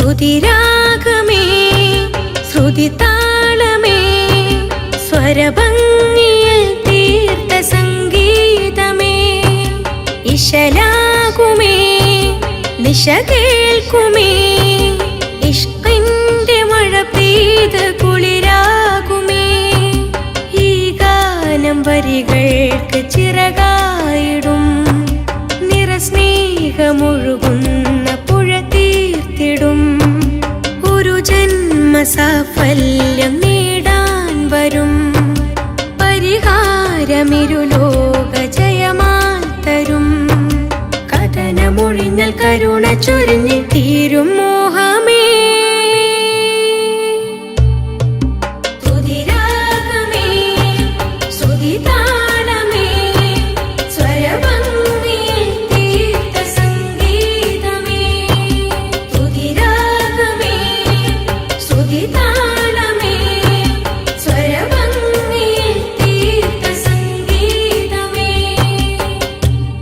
ശ്രുതിരാഗമേ ശ്രുതിതാളമേ സ്വരഭംഗിയിൽ തീർത്ഥ സംഗീതമേ. ഇശലാകുമേ നിശ കേൾക്കുമേ ഇഷ്കിന്റെ മഴ പെയ്ത് കുളിരാകുമേ. ഈ ഗാനം വരികൾക്ക് ചിറകായിടും നിറസ്നേഹമൊഴുകുന്ന സാഫല്യം നേടാൻ വരും. പരിഹാരമിരുലോക ജയമാൻ തരും. കഥനമൊഴിഞ്ഞൽ കരുണ ചൊരിഞ്ഞി തീരും മോഹമേ. സ്തുതിരാഗമേ, സ്തുതിതാളമേ, గీతా.